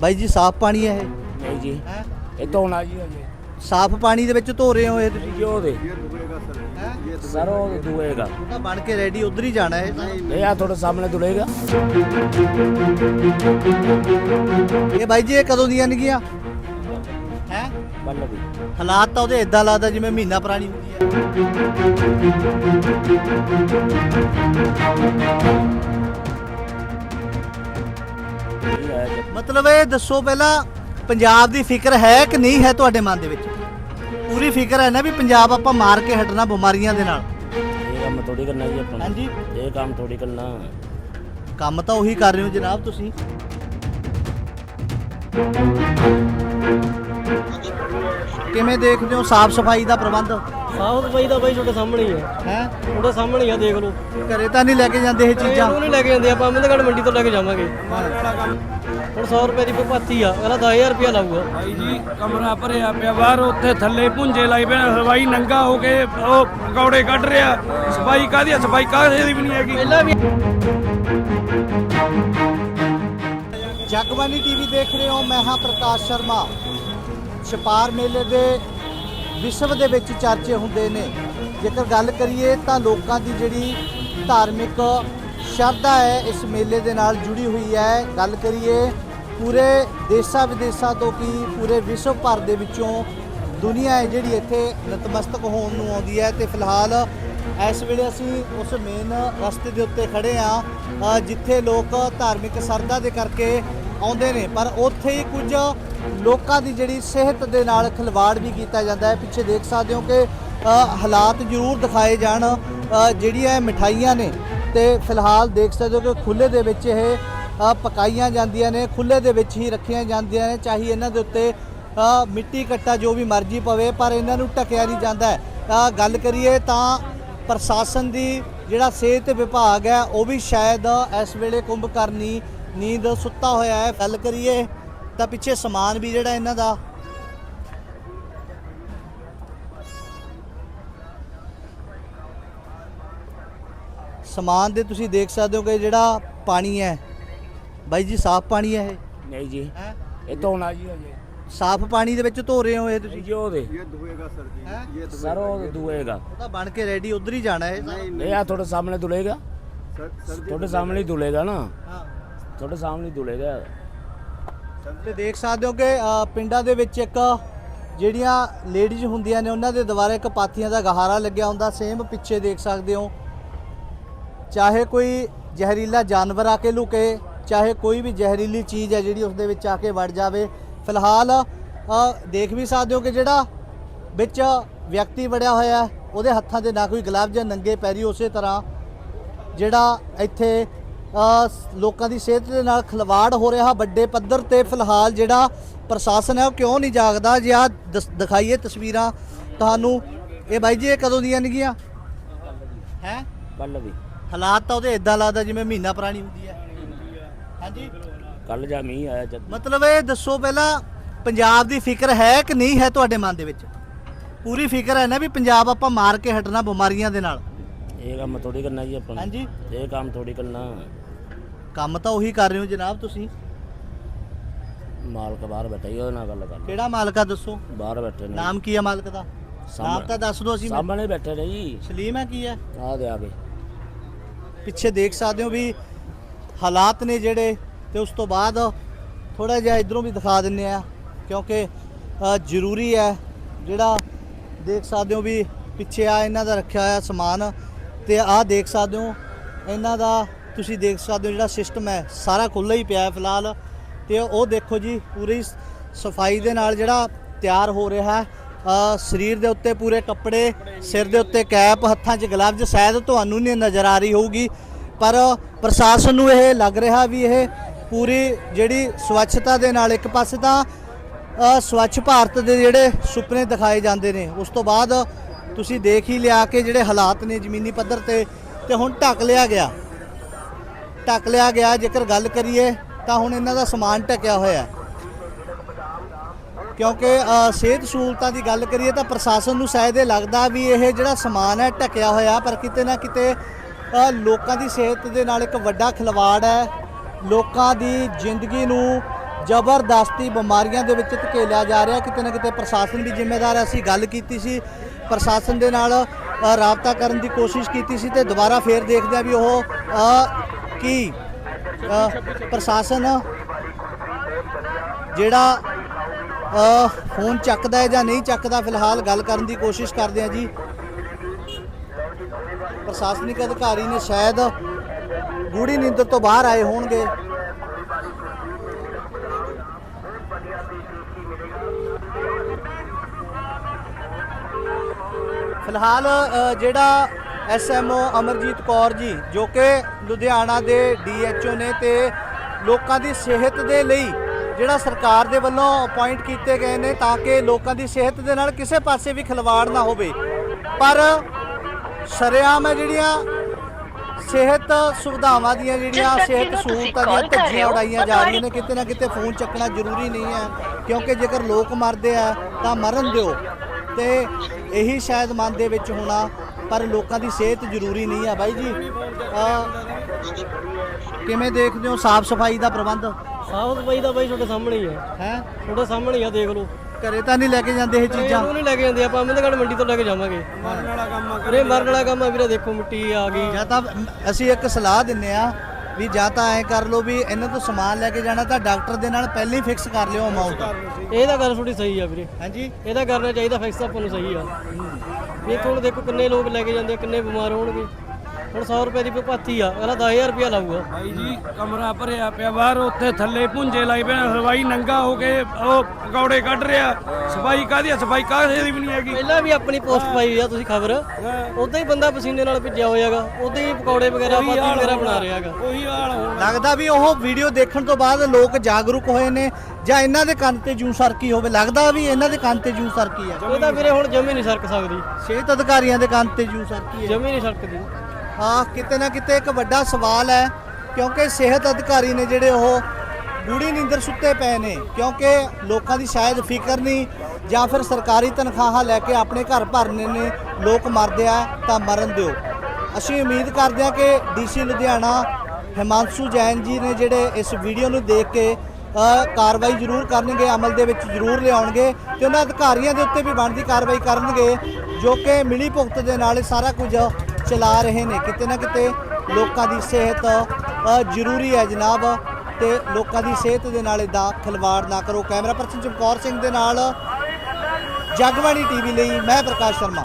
ਬਾਈ ਜੀ ਸਾਫ਼ ਪਾਣੀ ਹੈ ਇਹ? ਨਹੀਂ ਜੀ। ਹੈ? ਇਹ ਧੋਣਾ ਜੀ ਸਾਫ਼ ਪਾਣੀ ਦੇ ਵਿੱਚ ਧੋ ਰਹੇ ਹੋ ਇਹ ਤੁਸੀਂ? ਜੀ ਉਹਦੇ। ਸਰ ਉਹ ਦੁਏਗਾ ਤਾਂ ਬਣ ਕੇ ਰੈਡੀ ਉਧਰ ਹੀ ਜਾਣਾ ਹੈ ਇਹ ਆ ਤੁਹਾਡੇ ਸਾਹਮਣੇ ਦੁਲੇਗਾ ਇਹ ਬਾਈ ਜੀ ਇਹ ਕਦੋਂ ਦੀਆਂ ਨਗੀਆਂ ਵੀ। ਹਾਲਾਤ ਤਾਂ ਉਹਦੇ ਇਦਾਂ ਲੱਗਦਾ ਜਿਵੇਂ ਮਹੀਨਾ ਪੁਰਾਣੀ ਹੁੰਦੀ ਹੈ। ਮਤਲਬ ਇਹ ਦੱਸੋ ਪਹਿਲਾਂ ਪੰਜਾਬ ਦੀ ਫਿਕਰ ਹੈ ਕਿ ਨਹੀਂ ਹੈ ਤੁਹਾਡੇ ਮਨ ਦੇ ਵਿੱਚ? ਪੂਰੀ ਫਿਕਰ ਹੈ ਨਾ ਵੀ ਪੰਜਾਬ ਆਪਾਂ ਮਾਰ ਕੇ ਹਟਣਾ ਬਿਮਾਰੀਆਂ ਦੇ ਨਾਲ? ਇਹ ਕੰਮ ਥੋੜੀ ਕਰਨਾ ਜੀ ਆਪਾਂ ਹਾਂਜੀ। ਇਹ ਕੰਮ ਥੋੜੀ ਕਰਨਾ। ਕੰਮ ਤਾਂ ਉਹੀ ਕਰ ਰਹੇ ਹੋ ਜਨਾਬ ਤੁਸੀਂ। ਕਿਵੇਂ ਦੇਖਦੇ ਹੋ ਸਾਫ਼ ਸਫ਼ਾਈ ਦਾ ਪ੍ਰਬੰਧ? ਸਾਊਥ ਬਾਈ ਦਾ ਬਾਈ ਤੁਹਾਡੇ ਸਾਹਮਣੇ ਹੀ ਹੈ। ਹੈ? ਤੁਹਾਡੇ ਸਾਹਮਣੇ ਹੀ ਆ ਦੇਖ ਲਓ। ਘਰੇ ਤਾਂ ਨਹੀਂ ਲੈ ਕੇ ਜਾਂਦੇ ਇਹ ਚੀਜ਼ਾਂ? ਉਹ ਨਹੀਂ ਲੈ ਕੇ ਜਾਂਦੇ? ਆਪਾਂ ਅਮਿੰਦਗੜ ਮੰਡੀ ਤੋਂ ਲੈ ਕੇ ਜਾਵਾਂਗੇ। ਹੁਣ 100 ਰੁਪਏ ਦੀ ਭਪਾਤੀ ਆ ਅਗਲਾ 10000 ਰੁਪਏ ਲਾਊਗਾ। ਭਾਈ ਜੀ ਕਮਰਾ ਭਰਿਆ ਪਿਆ ਬਾਹਰ ਉੱਥੇ ਥੱਲੇ ਪੁੰਜੇ ਲਾਈ ਪਏ ਨੇ, ਹਲਵਾਈ ਨੰਗਾ ਹੋ ਕੇ ਉਹ ਪਕੌੜੇ ਕੱਢ ਰਿਹਾ। ਸਫ਼ਾਈ ਕਾਹਦੀ ਆ? ਸਫ਼ਾਈ ਕਾਹਦੀ ਦੀ ਵੀ ਨਹੀਂ ਹੈਗੀ? ਪਹਿਲਾਂ ਵੀ ਜਗਬਾਨੀ ਟੀਵੀ ਦੇਖ ਰਹੇ ਹੋ ਮੈਂ ਹਾਂ ਪ੍ਰਕਾਸ਼ ਸ਼ਰਮਾ। ਛਪਾਰ ਮੇਲੇ ਦੇ ਵਿਸ਼ਵ ਦੇ ਵਿੱਚ ਚਰਚੇ ਹੁੰਦੇ ਨੇ। ਜੇਕਰ ਗੱਲ ਕਰੀਏ ਤਾਂ ਲੋਕਾਂ ਦੀ ਜਿਹੜੀ ਧਾਰਮਿਕ ਸ਼ਰਧਾ ਹੈ, ਇਸ ਮੇਲੇ ਦੇ ਨਾਲ ਜੁੜੀ ਹੋਈ ਹੈ। ਗੱਲ ਕਰੀਏ ਪੂਰੇ ਦੇਸ਼ਾਂ ਵਿਦੇਸ਼ਾਂ ਤੋਂ ਕੀ ਪੂਰੇ ਵਿਸ਼ਵ ਭਰ ਦੇ ਵਿੱਚੋਂ ਦੁਨੀਆ ਹੈ ਜਿਹੜੀ ਇੱਥੇ ਨਤਮਸਤਕ ਹੋਣ ਨੂੰ ਆਉਂਦੀ ਹੈ ਤੇ ਫਿਲਹਾਲ ਇਸ ਵੇਲੇ ਅਸੀਂ ਉਸ ਮੇਨ ਰਸਤੇ ਦੇ ਉੱਤੇ ਖੜੇ ਆ ਜਿੱਥੇ ਲੋਕ ਧਾਰਮਿਕ ਸਰਦਾ ਦੇ ਕਰਕੇ ਆਉਂਦੇ ਨੇ। ਪਰ ਉੱਥੇ ਹੀ ਕੁਝ ਲੋਕਾਂ ਦੀ ਜਿਹੜੀ ਸਿਹਤ ਦੇ ਨਾਲ ਖਿਲਵਾੜ ਵੀ ਕੀਤਾ ਜਾਂਦਾ ਹੈ। ਪਿੱਛੇ ਦੇਖ ਸਕਦੇ ਹੋ ਕਿ ਹਾਲਾਤ ਜ਼ਰੂਰ ਦਿਖਾਏ ਜਾਣ। ਜਿਹੜੀਆਂ ਇਹ ਮਠਾਈਆਂ ਨੇ ਤੇ ਫਿਲਹਾਲ ਦੇਖ ਸਕਦੇ ਹੋ ਕਿ ਖੁੱਲੇ ਦੇ ਵਿੱਚ ਇਹ ਪਕਾਈਆਂ ਜਾਂਦੀਆਂ ਨੇ ਖੁੱਲੇ ਦੇ ਵਿੱਚ ਹੀ ਰੱਖੀਆਂ ਜਾਂਦੀਆਂ ਨੇ। ਚਾਹੇ ਇਹਨਾਂ ਦੇ ਉੱਤੇ ਮਿੱਟੀ ਕੱਟਾ ਜੋ ਵੀ ਮਰਜ਼ੀ ਪਵੇ, ਪਰ ਇਹਨਾਂ ਨੂੰ ਢੱਕਿਆ ਨਹੀਂ ਜਾਂਦਾ ਗੱਲ ਕਰੀਏ ਤਾਂ ਪ੍ਰਸ਼ਾਸਨ ਦੀ ਜਿਹੜਾ ਸਿਹਤ ਵਿਭਾਗ ਹੈ, ਉਹ ਵੀ ਸ਼ਾਇਦ ਇਸ ਵੇਲੇ ਕੁੰਭਕਰਨੀ ਨੀਂਦ ਸੁੱਤਾ ਹੋਇਆ ਹੈ। ਗੱਲ ਕਰੀਏ ਤਾਂ ਪਿੱਛੇ ਸਮਾਨ ਵੀ ਜਿਹੜਾ ਇਹਨਾਂ ਦਾ। ਸਮਾਨ ਦੇ ਤੁਸੀਂ ਦੇਖ ਸਕਦੇ ਹੋ ਕਿ ਜਿਹੜਾ ਪਾਣੀ ਹੈ ਬਾਈ ਜੀ ਸਾਫ਼ ਪਾਣੀ ਹੈ ਇਹ। ਨਹੀਂ ਜੀ ਹੈ? ਇਹ ਧੋਣਾ ਜੀ ਹਜੇ। ਸਾਫ਼ ਪਾਣੀ ਦੇ ਵਿੱਚ ਧੋ ਰਹੇ ਹੋ ਇਹ ਤੁਸੀਂ? ਜੀ ਉਹਦੇ ਹੈ? ਸਰ ਉਹ ਦੁਏਗਾ। ਉਹ ਤਾਂ ਬਣ ਕੇ ਰੈਡੀ ਉਧਰ ਹੀ ਜਾਣਾ ਹੈ ਇਹ ਆ ਤੁਹਾਡੇ ਸਾਹਮਣੇ ਦੁਲੇਗਾ। ਤੁਹਾਡੇ ਸਾਹਮਣੇ ਹੀ ਦੁਲੇਗਾ ਨਾ। ਹਾਂ। ਤੁਹਾਡੇ ਸਾਹਮਣੇ ਹੀ ਦੁਲੇਗਾ। ਤੇ ਦੇਖ ਸਕਦੇ ਹੋ ਕਿ ਅ, ਪਿੰਡਾਂ ਦੇ ਵਿੱਚ ਇੱਕ ਜਿਹੜੀਆਂ ਲੇਡੀਜ਼ ਹੁੰਦੀਆਂ ਨੇ ਉਹਨਾਂ ਦੇ ਦੁਆਰੇ ਇੱਕ ਪਾਥੀਆਂ ਦਾ ਗਹਾਰਾ ਲੱਗਿਆ ਹੁੰਦਾ। ਸੇਮ ਪਿੱਛੇ ਦੇਖ ਸਕਦੇ ਹੋ। ਚਾਹੇ ਕੋਈ ਜ਼ਹਿਰੀਲਾ ਜਾਨਵਰ ਆ ਕੇ ਲੁਕੇ ਚਾਹੇ ਕੋਈ ਵੀ ਜ਼ਹਿਰੀਲੀ ਚੀਜ਼ ਹੈ ਜਿਹੜੀ ਉਸ ਦੇ ਵਿੱਚ ਆ ਕੇ ਵੜ ਜਾਵੇ। ਫਿਲਹਾਲ ਅ, ਦੇਖ ਵੀ ਸਕਦੇ ਹੋ ਕਿ ਜਿਹੜਾ ਵਿੱਚ ਵਿਅਕਤੀ ਵੜਿਆ ਹੋਇਆ ਹੈ, ਉਹਦੇ ਹੱਥਾਂ ਦੇ ਨਾ ਕੋਈ ਗਲਵਜ਼ ਜਾਂ ਨੰਗੇ ਪੈਰੀ ਉਸੇ ਤਰ੍ਹਾਂ ਜਿਹੜਾ ਇੱਥੇ ਲੋਕਾਂ ਦੀ ਸਿਹਤ ਦੇ ਨਾਲ ਖਿਲਵਾੜ ਹੋ ਰਿਹਾ ਵੱਡੇ ਪੱਧਰ ਤੇ ਫਿਲਹਾਲ ਜਿਹੜਾ ਪ੍ਰਸ਼ਾਸਨ ਹੈ ਉਹ ਕਿਉਂ ਨਹੀਂ ਜਾਗਦਾ? ਜੇ ਆ ਦਿਖਾਈਏ ਤਸਵੀਰਾਂ ਤੁਹਾਨੂੰ। ਇਹ ਬਾਈ ਜੀ ਇਹ ਕਦੋਂ ਦੀਆਂ ਨੇਗੀਆਂ? ਹੈ? ਬੱਲ ਵੀ ਹਾਲਾਤ ਤਾਂ ਉਹਦੇ ਇਦਾਂ ਲੱਗਦਾ ਜਿਵੇਂ ਮਹੀਨਾ ਪੁਰਾਣੀ ਹੁੰਦੀ ਹੈ। ਹਾਂਜੀ? ਕੱਲ ਜਾ ਮੀਂਹ ਆਇਆ ਜਦ। ਮਤਲਬ ਇਹ ਦੱਸੋ ਪਹਿਲਾਂ ਪੰਜਾਬ ਦੀ ਫਿਕਰ ਹੈ ਕਿ ਨਹੀਂ ਹੈ ਤੁਹਾਡੇ ਮਨ ਦੇ ਵਿੱਚ? ਪੂਰੀ ਫਿਕਰ ਹੈ ਨਾ ਵੀ ਪੰਜਾਬ ਆਪਾਂ ਮਾਰ ਕੇ ਹਟਣਾ ਬਿਮਾਰੀਆਂ ਦੇ ਨਾਲ? ਇਹ ਕੰਮ ਥੋੜੀ ਕਰਨਾ ਜੀ ਆਪਾਂ। ਹਾਂਜੀ। ਇਹ ਕੰਮ ਥੋੜੀ ਕਰਨਾ। ਕੰਮ ਤਾਂ ਉਹੀ ਕਰ ਰਹੇ ਹੋ ਜਨਾਬ ਤੁਸੀਂ? ਮਾਲਕ ਬਾਹਰ ਬੈਠਾ ਹੀ ਉਹਦੇ ਨਾਲ ਗੱਲ ਕਰ ਕਿਹੜਾ ਮਾਲਕ ਆ ਦੱਸੋ? ਬਾਹਰ ਬੈਠੇ ਨੇ। ਨਾਮ ਕੀ ਹੈ ਮਾਲਕ ਦਾ? ਨਾਮ ਤਾਂ ਦੱਸ ਦਿਓ ਅਸੀਂ ਸਾਹਮਣੇ ਬੈਠੇ ਨੇ ਜੀ। ਸਲੀਮ ਹੈ ਕੀ ਹੈ ਆ ਦੇ ਆ ਪਿੱਛੇ ਦੇਖ ਸਕਦੇ ਹੋ ਵੀ ਹਾਲਾਤ ਨੇ ਜਿਹੜੇ ਤੇ ਉਸ ਤੋਂ ਬਾਅਦ ਥੋੜਾ ਜਿਹਾ ਇਧਰੋਂ ਵੀ ਦਿਖਾ ਦਿੰਨੇ ਆ ਕਿਉਂਕਿ ਅ, ਜ਼ਰੂਰੀ ਹੈ ਜਿਹੜਾ ਦੇਖ ਸਕਦੇ ਹੋ ਵੀ ਪਿੱਛੇ ਆ ਇਹਨਾਂ ਦਾ ਰੱਖਿਆ ਹੋਇਆ ਸਮਾਨ ਤੇ ਆਹ ਦੇਖ ਸਕਦੇ ਹੋ ਇਹਨਾਂ ਦਾ ਤੁਸੀਂ ਦੇਖ ਸਕਦੇ ਹੋ ਜਿਹੜਾ ਸਿਸਟਮ ਹੈ, ਸਾਰਾ ਖੁੱਲ੍ਹਾ ਹੀ ਪਿਆ ਹੈ ਫਿਲਹਾਲ। ਤੇ ਉਹ ਦੇਖੋ ਜੀ, ਪੂਰੀ ਸਫ਼ਾਈ ਦੇ ਨਾਲ ਜਿਹੜਾ ਤਿਆਰ ਹੋ ਰਿਹਾ ਹੈ। ਸਰੀਰ ਦੇ ਉੱਤੇ ਪੂਰੇ ਕੱਪੜੇ, ਸਿਰ ਦੇ ਉੱਤੇ ਕੈਪ, ਹੱਥਾਂ 'ਚ ਗਲਵਜ਼, ਸ਼ਾਇਦ ਤੁਹਾਨੂੰ ਨਹੀਂ ਨਜ਼ਰ ਆ ਰਹੀ ਹੋਊਗੀ। ਪਰ ਪ੍ਰਸ਼ਾਸਨ ਨੂੰ ਇਹ ਲੱਗ ਰਿਹਾ ਵੀ ਇਹ ਪੂਰੀ ਜਿਹੜੀ ਸਵੱਛਤਾ ਦੇ ਨਾਲ ਇੱਕ ਪਾਸੇ ਤਾਂ ਸਵੱਛ ਭਾਰਤ ਦੇ ਜਿਹੜੇ ਸੁਪਨੇ ਦਿਖਾਏ ਜਾਂਦੇ ਨੇ। ਉਸ ਤੋਂ ਬਾਅਦ ਤੁਸੀਂ ਦੇਖ ਹੀ ਲਿਆ ਕਿ ਜਿਹੜੇ ਹਾਲਾਤ ਨੇ ਜ਼ਮੀਨੀ ਪੱਧਰ ਤੇ ਤੇ ਹੁਣ ਢੱਕ ਲਿਆ ਗਿਆ। ਢੱਕ ਲਿਆ ਗਿਆ, ਜੇਕਰ ਗੱਲ ਕਰੀਏ ਤਾਂ ਹੁਣ ਇਹਨਾਂ ਦਾ ਸਮਾਨ ਢਕਿਆ ਹੋਇਆ। ਕਿਉਂਕਿ ਸਿਹਤ ਸਹੂਲਤਾਂ ਦੀ ਗੱਲ ਕਰੀਏ ਤਾਂ ਪ੍ਰਸ਼ਾਸਨ ਨੂੰ ਸ਼ਾਇਦ ਇਹ ਲੱਗਦਾ ਵੀ ਇਹ ਜਿਹੜਾ ਸਮਾਨ ਹੈ ਢਕਿਆ ਹੋਇਆ, ਪਰ ਕਿਤੇ ਨਾ ਕਿਤੇ ਲੋਕਾਂ ਦੀ ਸਿਹਤ ਦੇ ਨਾਲ ਇੱਕ ਵੱਡਾ ਖਿਲਵਾੜ ਹੈ। ਲੋਕਾਂ ਦੀ ਜ਼ਿੰਦਗੀ ਨੂੰ ਜ਼ਬਰਦਸਤੀ ਬਿਮਾਰੀਆਂ ਦੇ ਵਿੱਚ ਧਕੇਲਿਆ ਜਾ ਰਿਹਾ। ਕਿਤੇ ਨਾ ਕਿਤੇ ਪ੍ਰਸ਼ਾਸਨ ਵੀ ਜ਼ਿੰਮੇਦਾਰ ਹੈ, ਅਸੀਂ ਗੱਲ ਕੀਤੀ ਸੀ। ਪ੍ਰਸ਼ਾਸਨ ਦੇ ਨਾਲ ਰਾਬਤਾ ਕਰਨ ਦੀ ਕੋਸ਼ਿਸ਼ ਕੀਤੀ ਸੀ ਤੇ ਦੁਬਾਰਾ ਫੇਰ ਦੇਖਦੇ ਆ ਵੀ ਉਹ ਕਿ ਪ੍ਰਸ਼ਾਸਨ ਜਿਹੜਾ ਫੋਨ ਚੱਕਦਾ ਹੈ ਜਾਂ ਨਹੀਂ ਚੱਕਦਾ, ਫਿਲਹਾਲ ਗੱਲ ਕਰਨ ਦੀ ਕੋਸ਼ਿਸ਼ ਕਰਦੇ ਆ ਜੀ। ਪ੍ਰਸ਼ਾਸਨਿਕ ਅਧਿਕਾਰੀ ਨੇ ਸ਼ਾਇਦ ਗੂੜੀ ਨੀਂਦਰ ਤੋਂ ਬਾਹਰ ਆਏ ਹੋਣਗੇ। ਫਿਲਹਾਲ ਜਿਹੜਾ ਐਸਐਮਓ ਅਮਰਜੀਤ ਕੌਰ ਜੀ ਜੋ ਕਿ ਲੁਧਿਆਣਾ ਦੇ ਡੀਐਚਓ ਨੇ ਤੇ ਲੋਕਾਂ ਦੀ ਸਿਹਤ ਦੇ ਲਈ ਜਿਹੜਾ ਸਰਕਾਰ ਦੇ ਵੱਲੋਂ ਅਪਾਇੰਟ ਕੀਤੇ ਗਏ ਨੇ ਤਾਂ ਕਿ ਲੋਕਾਂ ਦੀ ਸਿਹਤ ਦੇ ਨਾਲ ਕਿਸੇ ਪਾਸੇ ਵੀ ਖਿਲਵਾੜ ਨਾ ਹੋਵੇ। ਪਰ ਸ਼ਰੇਆਮ ਹੈ ਜਿਹੜੀਆਂ ਸਿਹਤ ਸੁਵਿਧਾਵਾਂ ਦੀਆਂ ਜਿਹੜੀਆਂ ਸਿਹਤ ਸਹੂਲਤਾਂ ਦੀਆਂ ਧੱਜੀਆਂ ਉਡਾਈਆਂ ਜਾ ਰਹੀਆਂ ਨੇ ਕਿਤੇ ਨਾ ਕਿਤੇ ਫੋਨ ਚੱਕਣਾ ਜ਼ਰੂਰੀ ਨਹੀਂ ਹੈ। ਕਿਉਂਕਿ ਜੇਕਰ ਲੋਕ ਮਰਦੇ ਆ ਤਾਂ ਮਰਨ ਦਿਓ। ਤੇ ਇਹੀ ਸ਼ਾਇਦ ਮਨ ਦੇ ਵਿੱਚ ਹੋਣਾ। ਪਰ ਲੋਕਾਂ ਦੀ ਸਿਹਤ ਜ਼ਰੂਰੀ ਨਹੀਂ ਆ ਬਾਈ ਜੀ। ਅਹ ਕਿਵੇਂ ਦੇਖਦੇ ਹੋ ਸਾਫ਼ ਸਫ਼ਾਈ ਦਾ ਪ੍ਰਬੰਧ? ਸਾਫ਼ ਸਫ਼ਾਈ ਦਾ ਬਾਈ ਤੁਹਾਡੇ ਸਾਹਮਣੇ ਹੀ ਹੈ? ਤੁਹਾਡੇ ਸਾਹਮਣੇ ਹੀ ਆ ਦੇਖ ਲਓ। ਘਰੇ ਤਾਂ ਨਹੀਂ ਲੈ ਕੇ ਜਾਂਦੇ ਇਹ ਚੀਜ਼ਾਂ? ਇਹਨੂੰ ਨਹੀਂ ਲੈ ਕੇ ਜਾਂਦੇ? ਆਪਾਂ ਅਮਿੰਦਗੜ ਮੰਡੀ ਤੋਂ ਲੈ ਕੇ ਜਾਵਾਂਗੇ। ਮਰਨ ਵਾਲਾ ਕੰਮ ਆ ਅਰੇ ਮਰਨ ਵਾਲਾ ਕੰਮ ਆ ਵੀਰੇ ਦੇਖੋ ਮਿੱਟੀ ਆ ਗਈ। ਜਾਂ ਤਾਂ ਅਸੀਂ ਇੱਕ ਸਲਾਹ ਦਿੰਨੇ ਆ ਵੀ ਜਾਂ ਤਾਂ ਐਂ ਕਰ ਲਓ ਵੀ ਇਹਨਾਂ ਤੋਂ ਸਮਾਨ ਲੈ ਕੇ ਜਾਣਾ ਤਾਂ ਡਾਕਟਰ ਦੇ ਨਾਲ ਪਹਿਲਾਂ ਹੀ ਫਿਕਸ ਕਰ ਲਿਓ ਅਮਾਉਂਟ ਇਹ ਤਾਂ ਗੱਲ ਥੋੜੀ ਸਹੀ ਆ ਵੀਰੇ। ਹਾਂਜੀ। ਇਹਦਾ ਕਰਨਾ ਚਾਹੀਦਾ ਫਿਕਸ ਆਪਾਂ ਨੂੰ ਸਹੀ ਆ। ਵੇਖੋ ਹੁਣ ਦੇਖੋ ਕਿੰਨੇ ਲੋਕ ਲੈ ਕੇ ਜਾਂਦੇ ਆ, ਕਿੰਨੇ ਬਿਮਾਰ ਹੋਣਗੇ। ਹੁਣ 100 ਰੁਪਏ ਦੀ ਭਪਾਤੀ ਆ ਅਗਲਾ 10000 ਰੁਪਇਆ ਲਾਊਗਾ। ਭਾਈ ਜੀ ਕਮਰਾ ਭਰਿਆ ਪਿਆ ਬਾਹਰ ਉੱਥੇ ਥੱਲੇ ਪੁੰਜੇ ਲਾਈ ਪਏ ਹਲਵਾਈ ਨੰਗਾ ਹੋ ਕੇ ਉਹ ਪਕੌੜੇ ਕੱਢ ਰਿਹਾ। ਸਫ਼ਾਈ ਕਾਦੀ ਸਫ਼ਾਈ ਕਾਹਦੇ ਦੀ ਵੀ ਨਹੀਂ ਹੈਗੀ। ਪਹਿਲਾਂ ਵੀ ਆਪਣੀ ਪੋਸਟ ਪਾਈ ਹੋਈ ਆ ਤੁਸੀਂ ਖਬਰ। ਉਦਾਂ ਹੀ ਬੰਦਾ ਪਸੀਨੇ ਨਾਲ ਭਿੱਜਿਆ ਹੋਇਆਗਾ ਉਦਾਂ ਹੀ ਪਕੌੜੇ ਵਗੈਰਾ ਪਾਤੀ ਵਗੈਰਾ ਬਣਾ ਰਿਹਾਗਾ ਉਹੀ ਹਾਲ ਹੋਣਾ। ਲੱਗਦਾ ਵੀ ਉਹ ਵੀਡੀਓ ਦੇਖਣ ਤੋਂ ਬਾਅਦ ਲੋਕ ਜਾਗਰੂਕ ਹੋਏ ਨੇ ਜਾਂ ਇਹਨਾਂ ਦੇ ਕੰਨ ਤੇ ਜੂ ਸਰਕੀ ਹੋਵੇ ਲੱਗਦਾ ਵੀ ਇਹਨਾਂ ਦੇ ਕੰਨ ਤੇ ਜੂ ਸਰਕੀ ਹੈ ਇਹ ਤਾਂ ਵੀਰੇ ਹੁਣ ਜਮੀ ਨਹੀਂ ਸਰਕ ਸਕਦੀ। ਸਿਹਤ ਅਧਿਕਾਰੀਆਂ ਦੇ ਕੰਨ ਤੇ ਜੂ ਸਰਕੀ ਹੈ ਜਮੀ ਨਹੀਂ ਸਰਕਦੀ। ਹਾਂ, ਕਿਤੇ ਨਾ ਕਿਤੇ ਇੱਕ ਵੱਡਾ ਸਵਾਲ ਹੈ, ਕਿਉਂਕਿ ਸਿਹਤ ਅਧਿਕਾਰੀ ਨੇ ਜਿਹੜੇ ਉਹ ਗੂੜੀ ਨੀਂਦਰ ਸੁੱਤੇ ਪਏ ਨੇ, ਕਿਉਂਕਿ ਲੋਕਾਂ ਦੀ ਸ਼ਾਇਦ ਫਿਕਰ ਨਹੀਂ, ਜਾਂ ਫਿਰ ਸਰਕਾਰੀ ਤਨਖਾਹਾਂ ਲੈ ਕੇ ਆਪਣੇ ਘਰ ਭਰਨੇ ਨੇ, ਲੋਕ ਮਰਦੇ ਆ, ਤਾਂ ਮਰਨ ਦਿਓ। ਅਸੀਂ ਉਮੀਦ ਕਰਦੇ ਹਾਂ ਕਿ ਡੀਸੀ ਲੁਧਿਆਣਾ, ਹਿਮਾਂਸ਼ੂ ਜੈਨ ਜੀ ਨੇ ਜਿਹੜੇ ਇਸ ਵੀਡੀਓ ਨੂੰ ਦੇਖ ਕੇ ਕਾਰਵਾਈ ਜ਼ਰੂਰ ਕਰਨਗੇ, ਅਮਲ ਦੇ ਵਿੱਚ ਜ਼ਰੂਰ ਲਿਆਉਣਗੇ, ਤੇ ਉਹਨਾਂ ਅਧਿਕਾਰੀਆਂ ਦੇ ਉੱਤੇ ਵੀ ਬਣਦੀ ਕਾਰਵਾਈ ਕਰਨਗੇ, ਜੋ ਕਿ ਮਿਲੀ ਭੁਗਤ ਦੇ ਨਾਲ ਇਹ ਸਾਰਾ ਕੁਝ ਚਲਾ ਰਹੇ ਨੇ। ਕਿਤੇ ਨਾ ਕਿਤੇ ਲੋਕਾਂ ਦੀ ਸਿਹਤ ਜ਼ਰੂਰੀ ਹੈ ਜਨਾਬ। ਤੇ ਲੋਕਾਂ ਦੀ ਸਿਹਤ ਦੇ ਨਾਲ ਇਦਾਂ ਖਿਲਵਾੜ ਨਾ ਕਰੋ। ਕੈਮਰਾ ਪਰਸਨ ਚਮਕੌਰ ਸਿੰਘ ਦੇ ਨਾਲ ਜਗਬਾਣੀ ਟੀਵੀ ਲਈ ਮੈਂ ਪ੍ਰਕਾਸ਼ ਸ਼ਰਮਾ।